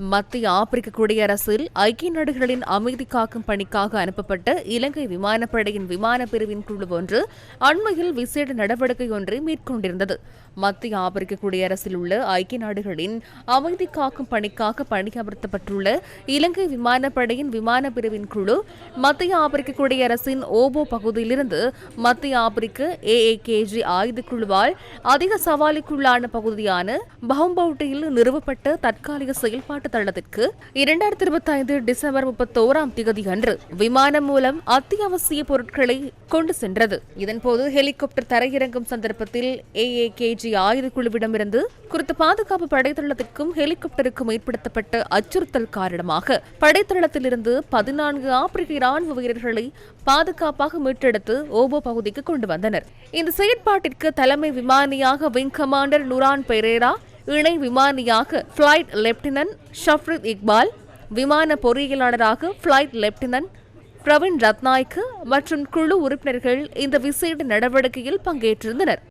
மத்திய ஆப்பிரிக்க குடியரசில் ஐக்கிய நாடுகளின் அமைதி காக்கும் பணிக்காக அனுப்பப்பட்ட இலங்கை விமானப்படையின் விமான பிரிவின் குழு ஒன்று அண்மையில் விசேட நடவடிக்கை ஒன்றை மேற்கொண்டிருந்தது. மத்திய ஆப்பிரிக்க குடியரசில் உள்ள ஐக்கிய நாடுகளின் அமைதி காக்கும் பணிக்காக பணியமர்த்தப்பட்டுள்ள இலங்கை விமானப்படையின் விமான பிரிவின் குழு மத்திய ஆப்பிரிக்க குடியரசின் ஓபோ பகுதியிலிருந்து மத்திய ஆப்பிரிக்க ஏஏகேஜி ஆயுத குழுவால் அதிக சவாலுக்குள்ளான பகுதியான பஹம்பவுட்டியில் நிறுவப்பட்ட தற்காலிக செயல்பாட்டு தளத்திற்கு இரண்டாயிரத்தி இருபத்தி ஐந்து டிசம்பர் முப்பத்தோராம் தேதி அன்று விமானம் மூலம் அத்தியாவசிய பொருட்களை கொண்டு சென்றது. இதன்போது ஹெலிகாப்டர் தரையிறங்கும் சந்தர்ப்பத்தில் ஏஏகேஜி ஆயுத குழுவிடமிருந்து குறித்த பாதுகாப்பு படைத்தளத்திற்கும் ஹெலிகாப்டருக்கும் ஏற்படுத்தப்பட்ட அச்சுறுத்தல் காரணமாக படைத்தளத்திலிருந்து பதினான்கு ஆப்பிரிக்க ராணுவ வீரர்களை பாதுகாப்பாக மீட்டெடுத்து ஓபோ பகுதிக்கு கொண்டு வந்தனர். இந்த செயற்பாட்டிற்கு தலைமை விமானியாக விங் கமாண்டர் நுரான் பெரேரா இணை விமானியாக பிளைட் லெப்டினன்ட் ஷஃப்ரித் இக்பால் விமான பொறியியலாளராக பிளைட் லெப்டினன்ட் பிரவீன் ரத்நாய்க்கு மற்றும் குழு உறுப்பினர்கள் இந்த விசேட நடவடிக்கையில் பங்கேற்றிருந்தனர்.